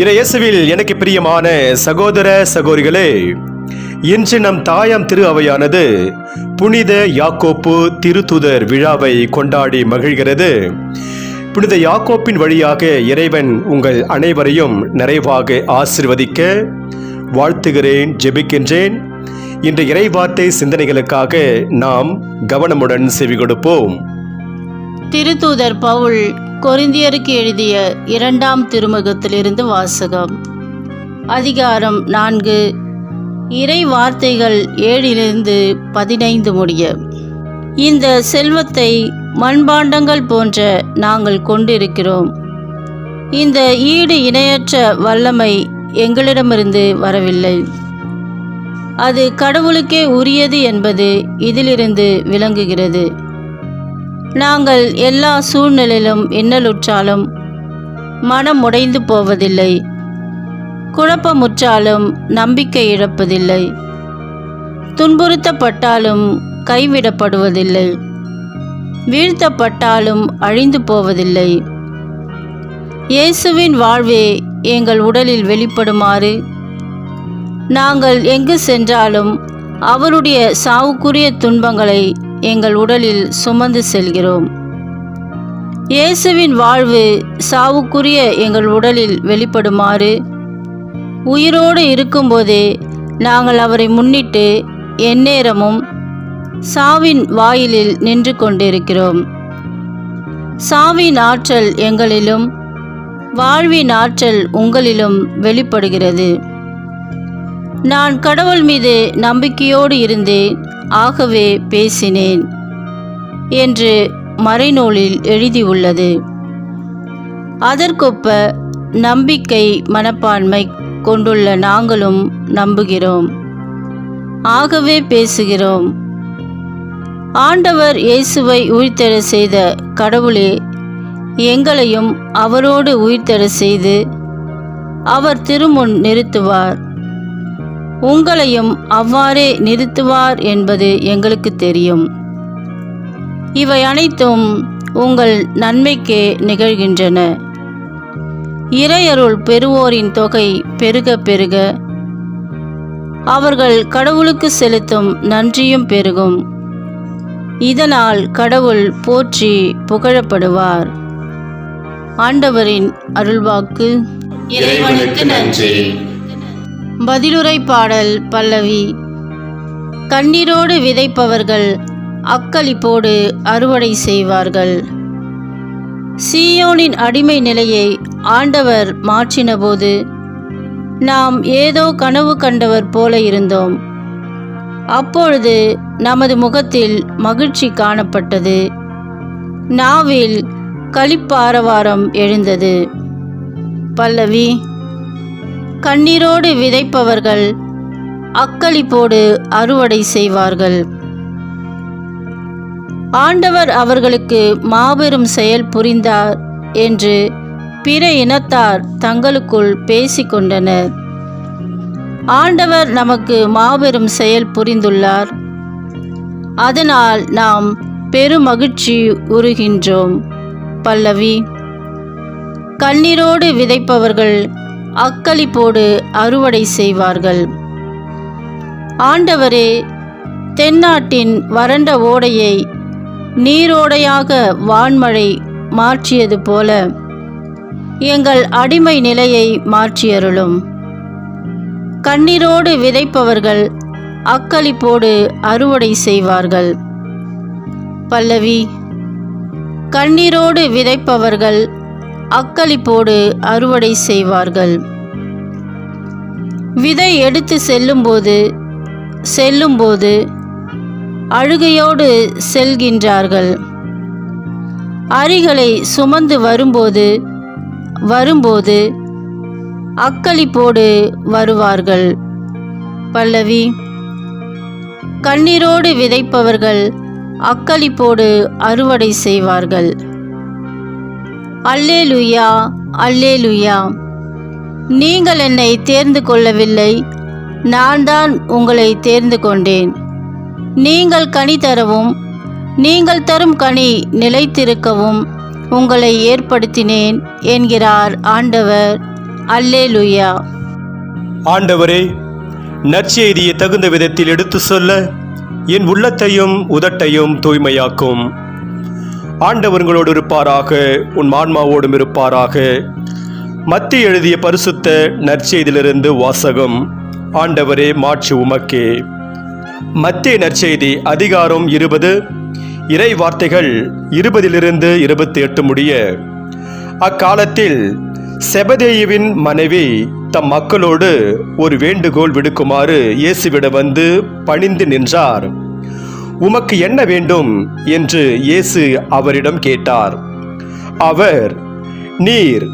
இறையேசுவில் எனக்கு பிரியமான சகோதர சகோதரிகளே இன்று நம் தாயாம் திரு அவையானது புனித யாக்கோப்பு திருத்துதர் விழாவை கொண்டாடி மகிழ்கிறது. புனித யாக்கோப்பின் வழியாக இறைவன் உங்கள் அனைவரையும் நிறைவாக ஆசிர்வதிக்க வாழ்த்துகிறேன் ஜெபிக்கின்றேன். இன்று இறைவார்த்தை சிந்தனைகளுக்காக நாம் கவனமுடன் செவி கொடுப்போம் திருத்தூதர் பவுல் கொரிந்தியருக்கு எழுதிய இரண்டாம் திருமுகத்திலிருந்து வாசகம். அதிகாரம் நான்கு. இறை வார்த்தைகள் ஏழிலிருந்து பதினைந்து முடிய. இந்த செல்வத்தை மண்பாண்டங்கள் போன்ற நாங்கள் கொண்டிருக்கிறோம். இந்த ஈடு இணையற்ற வல்லமை எங்களிடமிருந்து வரவில்லை. அது கடவுளுக்கே உரியது என்பது இதிலிருந்து விளங்குகிறது. நாங்கள் எல்லா சூழ்நிலையிலும் இன்னலுற்றாலும் மனம் உடைந்து போவதில்லை. குழப்பமுற்றாலும் நம்பிக்கை இழப்பதில்லை. துன்புறுத்தப்பட்டாலும் கைவிடப்படுவதில்லை. வீழ்த்தப்பட்டாலும் அழிந்து போவதில்லை. இயேசுவின் வாழ்வே எங்கள் உடலில் வெளிப்படுமாறு. நாங்கள் எங்கு சென்றாலும் அவருடைய சாவுக்குரிய துன்பங்களை எங்கள் உடலில் சுமந்து செல்கிறோம். இயேசுவின் வாழ்வு சாவுக்குரிய எங்கள் உடலில் வெளிப்படுமாறு உயிரோடு இருக்கும்போதே நாங்கள் அவரை முன்னிட்டு எந்நேரமும் சாவின் வாயிலில் நின்று கொண்டிருக்கிறோம். சாவின் ஆற்றல் எங்களிலும் வாழ்வின் ஆற்றல் உங்களிலும் வெளிப்படுகிறது. நான் கடவுள் மீது நம்பிக்கையோடு இருந்தேன் ஆகவே பேசினேன் என்று மறைநூலில் எழுதியுள்ளது. அதற்கொப்ப நம்பிக்கை மனப்பான்மை கொண்டுள்ள நாங்களும் நம்புகிறோம். ஆகவே பேசுகிறோம். ஆண்டவர் இயேசுவை உயிர்த்தெழ செய்த கடவுளே எங்களையும் அவரோடு உயிர்த்தெழ செய்து அவர் திருமுன் நிறுத்துவார். உங்களையும் அவ்வாறே நிறுத்துவார் என்பது எங்களுக்கு தெரியும். இவை அனைத்தும் உங்கள் நன்மைக்கே நிகழ்கின்றன. இறையருள் பெறுவோரின் தொகை பெருக பெருக. அவர்கள் கடவுளுக்கு செலுத்தும் நன்றியும் பெருகும். இதனால் கடவுள் போற்றி புகழப்படுவார். ஆண்டவரின் அருள்வாக்கு. இறைவனுக்கு நன்றி. பதிலுரை பாடல் பல்லவி. கண்ணீரோடு விதைப்பவர்கள் அக்களிப்போடு அறுவடை செய்வார்கள். சீயோனின் அடிமை நிலையை ஆண்டவர் மாற்றினபோது நாம் ஏதோ கனவு கண்டவர் போல இருந்தோம். அப்பொழுது நமது முகத்தில் மகிழ்ச்சி காணப்பட்டது. நாவில் களிப்பாரவாரம் எழுந்தது. பல்லவி. கண்ணீரோடு விதைப்பவர்கள் அக்களிப்போடு அறுவடை செய்வார்கள். ஆண்டவர் அவர்களுக்கு மாபெரும் செயல் புரிந்தார் என்று பிற இனத்தார் தங்களுக்குள் பேசிக்கொண்டனர். ஆண்டவர் நமக்கு மாபெரும் செயல் புரிந்துள்ளார். அதனால் நாம் பெருமகிழ்ச்சி உருகின்றோம் பல்லவி கண்ணீரோடு விதைப்பவர்கள் அக்களிப்போடு அறுவடை செய்வார்கள். ஆண்டவரே தென்னாட்டின் வறண்ட ஓடையை நீரோடையாக வான்மழை மாற்றியது போல எங்கள் அடிமை நிலையை மாற்றியருளும். கண்ணீரோடு விதைப்பவர்கள் அக்களிப்போடு அறுவடை செய்வார்கள். பல்லவி கண்ணீரோடு விதைப்பவர்கள் அக்களிப்போடு அறுவடை செய்வார்கள். விதை எடுத்து செல்லும்போது செல்லும்போது அழுகையோடு செல்கின்றார்கள். அரிகளை சுமந்து வரும்போது வரும்போது அக்களிப்போடு வருவார்கள். பல்லவி கண்ணீரோடு விதைப்பவர்கள் அக்களிப்போடு அறுவடை செய்வார்கள். அல்லேலுயா அல்லேலுயா. நீங்கள் என்னை தேர்ந்து கொள்ளவில்லை நான் தான் உங்களை தேர்ந்து கொண்டேன். நீங்கள் கனி தரவும் நீங்கள் தரும் கனி நிலைத்திருக்கவும் உங்களை ஏற்படுத்தினேன் என்கிறார் ஆண்டவர். அல்லேலுயா. ஆண்டவரே நற்செய்தியை தகுந்த விதத்தில் எடுத்து சொல்ல என் உள்ளத்தையும் உதட்டையும் தூய்மையாக்கும். ஆண்டவர்களோடு இருப்பாராக உன் ஆன்மாவோடும் இருப்பாராக. மத்திய எழுதிய பரிசுத்த நற்செய்தியிலிருந்து வாசகம் ஆண்டவரே மாட்சி உமக்கே. மத்திய நற்செய்தி அதிகாரம் இருபது இறை வார்த்தைகள் இருபதிலிருந்து இருபத்தி எட்டு முடிய. அக்காலத்தில் செபதேயுவின் மனைவி தம் மக்களோடு ஒரு வேண்டுகோள் விடுக்குமாறு இயேசுவிட வந்து பணிந்து நின்றார். உமக்கு என்ன வேண்டும்? என்று இயேசு அவரிடம் கேட்டார். அவர் நீர்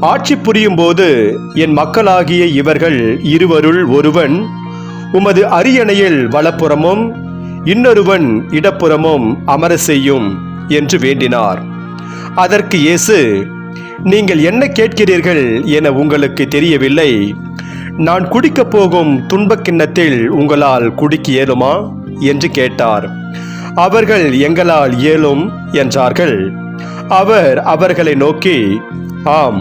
ஆட்சி புரியும் போது என் மக்களாகிய இவர்கள் இருவருள் ஒருவன் உமது அரியணையில் வலப்புறமும் இன்னொருவன் இடப்புறமும் அமர செய்யும் என்று வேண்டினார். அதற்கு இயேசு நீங்கள் என்ன கேட்கிறீர்கள் என உங்களுக்கு தெரியவில்லை. நான் குடிக்கப் போகும் துன்பக் கிண்ணத்தில் உங்களால் குடிக்க இயலுமா என்று கேட்டார். அவர்கள் எங்களால் இயலும்? என்றார்கள். அவர் அவர்களை நோக்கி ஆம்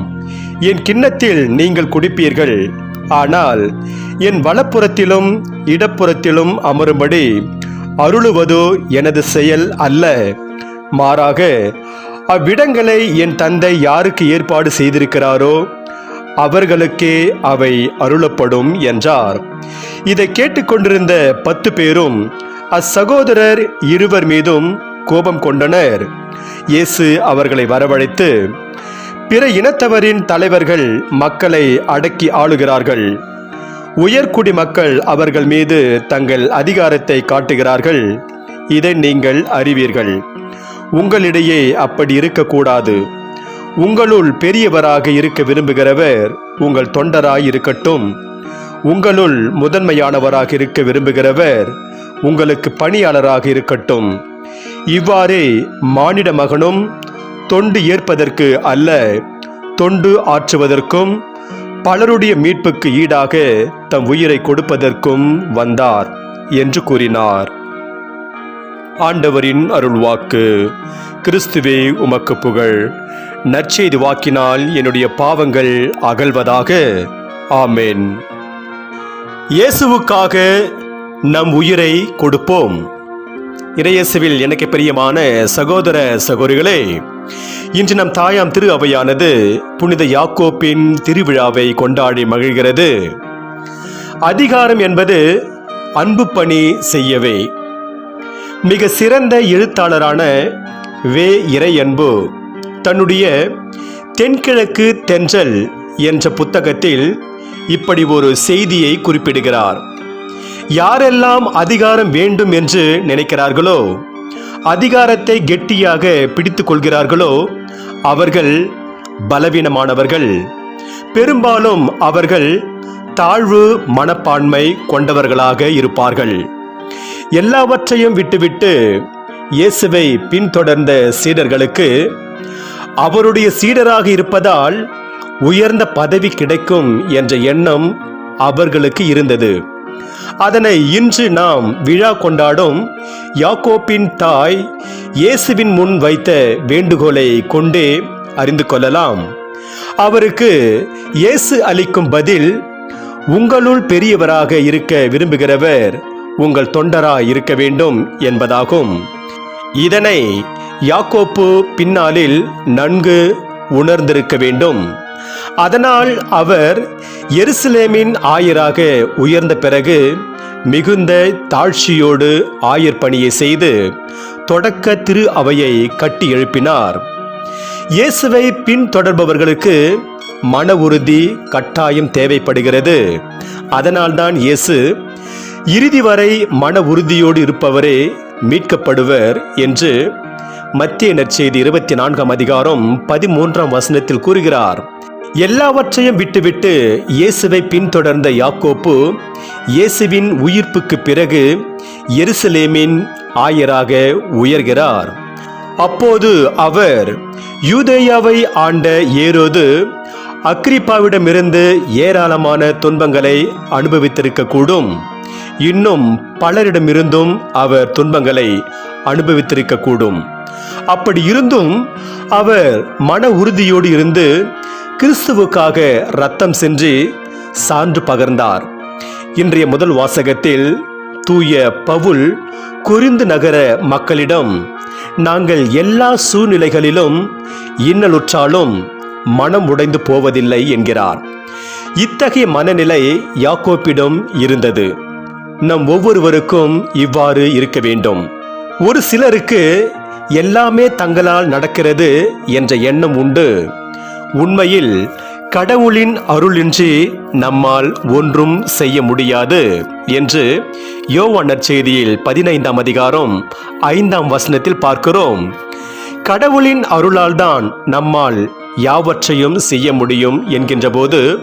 என் கிண்ணத்தில் நீங்கள் குடிப்பீர்கள். ஆனால் என் வலப்புறத்திலும் இடப்புறத்திலும் அமரும்படி அருளுவதோ எனது செயல் அல்ல. மாறாக அவ்விடங்களை என் தந்தை யாருக்கு ஏற்பாடு செய்திருக்கிறாரோ அவர்களுக்கே அவை அருளப்படும் என்றார். இதை கேட்டுக்கொண்டிருந்த பத்து பேரும் அச்சகோதரர் இருவர் மீதும் கோபம் கொண்டனர். இயேசு அவர்களை வரவழைத்து பிற இனத்தவரின் தலைவர்கள் மக்களை அடக்கி ஆளுகிறார்கள். உயர்குடி மக்கள் அவர்கள் மீது தங்கள் அதிகாரத்தை காட்டுகிறார்கள். இதை நீங்கள் அறிவீர்கள். உங்களிடையே அப்படி இருக்கக்கூடாது. உங்களுள் பெரியவராக இருக்க விரும்புகிறவர் உங்கள் தொண்டராய் இருக்கட்டும் உங்களுள் முதன்மையானவராக இருக்க விரும்புகிறவர் உங்களுக்கு பணியாளராக இருக்கட்டும். இவ்வாறே மானிட மகனும் தொண்டு ஏற்பதற்கு அல்ல தொண்டு ஆற்றுவதற்கும் பலருடைய மீட்புக்கு ஈடாக தம் உயிரை கொடுப்பதற்கும் வந்தார் என்று கூறினார். ஆண்டவரின் அருள்வாக்கு கிறிஸ்துவே உமக்கு புகழ். நற்செய்தி வாக்கினால் என்னுடைய பாவங்கள் அகல்வதாக. ஆமென். இயேசுவுக்காக நம் உயிரை கொடுப்போம். இறையேசுவில் எனக்கு பிரியமான சகோதர சகோதரிகளே இன்று நம் தாயாம் திரு அவையானது புனித யாக்கோப்பின் திருவிழாவை கொண்டாடி மகிழ்கிறது. அதிகாரம் என்பது அன்பு பணி செய்யவே. மிக சிறந்த எழுத்தாளரான வே இறையன்பு தன்னுடைய தென்கிழக்கு தென்றல் என்ற புத்தகத்தில் இப்படி ஒரு செய்தியை குறிப்பிடுகிறார். யாரெல்லாம் அதிகாரம் வேண்டும் என்று நினைக்கிறார்களோ அதிகாரத்தை கெட்டியாக பிடித்துக் கொள்கிறார்களோ அவர்கள் பலவீனமானவர்கள். பெரும்பாலும் அவர்கள் தாழ்வு மனப்பான்மை கொண்டவர்களாக இருப்பார்கள். எல்லாவற்றையும் விட்டுவிட்டு இயேசுவை பின்தொடர்ந்த சீடர்களுக்கு அவருடைய சீடராக இருப்பதால் உயர்ந்த பதவி கிடைக்கும் என்ற எண்ணம் அவர்களுக்கு இருந்தது. அதனை இன்று நாம் விழா கொண்டாடும் யாக்கோப்பின் தாய் இயேசுவின் முன் வைத்த வேண்டுகோளை கொண்டே அறிந்து கொள்ளலாம். அவருக்கு இயேசு அளிக்கும் பதில் உங்களுள் பெரியவராக இருக்க விரும்புகிறவர் உங்கள் தொண்டராய் இருக்க வேண்டும் என்பதாகும். இதனை யாக்கோப்பு பின்னாளில் நன்கு உணர்ந்திருக்க வேண்டும். அதனால் அவர் எருசலேமின் ஆயராக உயர்ந்த பிறகு மிகுந்த தாழ்ச்சியோடு ஆயர் பணியை செய்து தொடக்க திரு அவையை கட்டி எழுப்பினார். இயேசுவை பின்தொடர்பவர்களுக்கு மன உறுதி கட்டாயம் தேவைப்படுகிறது. அதனால்தான் இயேசு இறுதி வரை மன உறுதியோடு இருப்பவரே மீட்கப்படுவர் என்று மத்திய நற்செய்தி இருபத்தி நான்காம் அதிகாரம் பதிமூன்றாம் வசனத்தில் கூறுகிறார் எல்லாவற்றையும் விட்டுவிட்டு இயேசுவை பின்தொடர்ந்த யாக்கோப்பு இயேசுவின் உயிர்ப்புக்கு பிறகு எருசலேமின் ஆயராக உயர்கிறார். அப்போது அவர் யூதேயாவை ஆண்ட ஏரோது அக்ரிப்பாவிடமிருந்து ஏராளமான துன்பங்களை அனுபவித்திருக்கக்கூடும். இன்னும் பலரிடமிருந்தும் அவர் துன்பங்களை அனுபவித்திருக்கக்கூடும். அப்படி இருந்தும் அவர் மன உறுதியோடு இருந்து கிறிஸ்துவுக்காக ரத்தம் சென்று சான்று பகர்ந்தார். இன்றைய முதல் வாசகத்தில் தூய பவுல் குறிந்து நகர மக்களிடம் நாங்கள் எல்லா சூழ்நிலைகளிலும் இன்னலுற்றாலும் மனம் உடைந்து போவதில்லை என்கிறார். இத்தகைய மனநிலை யாக்கோப்பிடம் இருந்தது. நம் ஒவ்வொருவருக்கும் இவ்வாறு இருக்க வேண்டும். ஒரு சிலருக்கு எல்லாமே தங்களால் நடக்கிறது என்ற எண்ணம் உண்டு. உண்மையில் கடவுளின் அருளின்றி நம்மால் ஒன்றும் செய்ய முடியாது என்று யோவான் நற்செய்தியில் பதினைந்தாம் அதிகாரம் ஐந்தாம் வசனத்தில் பார்க்கிறோம். கடவுளின் அருளால்தான் நம்மால் யாவற்றையும் செய்ய முடியும் என்கின்ற போது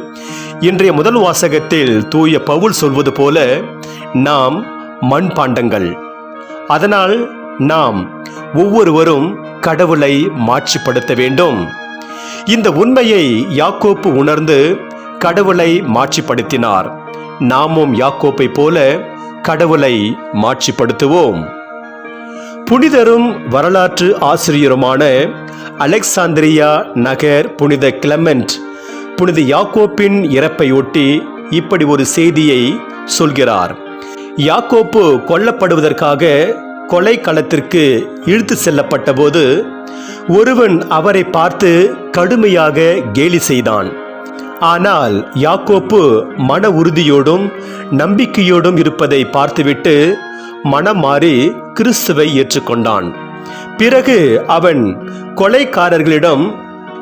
இன்றைய முதல் வாசகத்தில் தூய பவுல் சொல்வது போல நாம் மண்பாண்டங்கள். அதனால் நாம் ஒவ்வொருவரும் கடவுளை மாட்சிப்படுத்த வேண்டும். இந்த உண்மையை யாக்கோப்பு உணர்ந்து கடவுளை மாட்சிப்படுத்தினார். நாமும் யாக்கோப்பை போல கடவுளை மாட்சிப்படுத்துவோம். புனிதரும் வரலாற்று ஆசிரியருமான அலெக்சாந்திரியா நகர் புனித கிளமெண்ட் புனித யாக்கோப்பின் இறப்பையொட்டி இப்படி ஒரு செய்தியை சொல்கிறார். யாக்கோப்பு கொல்லப்படுவதற்காக கொலை களத்திற்கு இழுத்து செல்லப்பட்டபோது ஒருவன் அவரை பார்த்து கடுமையாக கேலி செய்தான். ஆனால் யாக்கோப்பு மன உறுதியோடும் நம்பிக்கையோடும் இருப்பதை பார்த்துவிட்டு மனம் மாறி கிறிஸ்துவை ஏற்றுக்கொண்டான். பிறகு அவன் கொலைக்காரர்களிடம்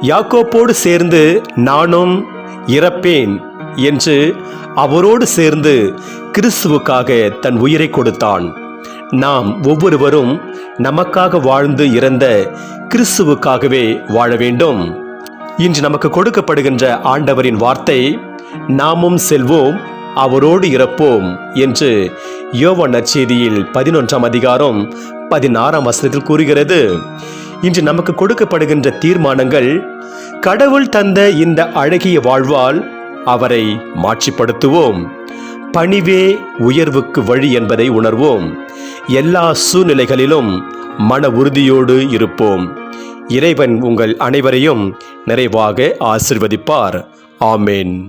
யாக்கோப்போடு சேர்ந்து நானும் இறப்பேன் என்று அவரோடு சேர்ந்து கிறிஸ்துவுக்காக தன் உயிரை கொடுத்தான். நாம் ஒவ்வொருவரும் நமக்காக வாழ்ந்து இறந்த கிறிஸ்துவுக்காகவே வாழ வேண்டும். இன்று நமக்கு கொடுக்கப்படுகின்ற ஆண்டவரின் வார்த்தை நாமும் செல்வோம் அவரோடு இறப்போம் என்று யோவ நற்செய்தியில் பதினொன்றாம் அதிகாரம் பதினாறாம் வசனத்தில் கூறுகிறது. இன்று நமக்கு கொடுக்கப்படுகின்ற தீர்மானங்கள் கடவுள் தந்த இந்த அழகிய வாழ்வால் அவரை மாட்சிப்படுத்துவோம். பணிவே உயர்வுக்கு வழி என்பதை உணர்வோம். எல்லா சூழ்நிலைகளிலும் மன உறுதியோடு இருப்போம். இறைவன் உங்கள் அனைவரையும் நிறைவாக ஆசிர்வதிப்பார். ஆமேன்.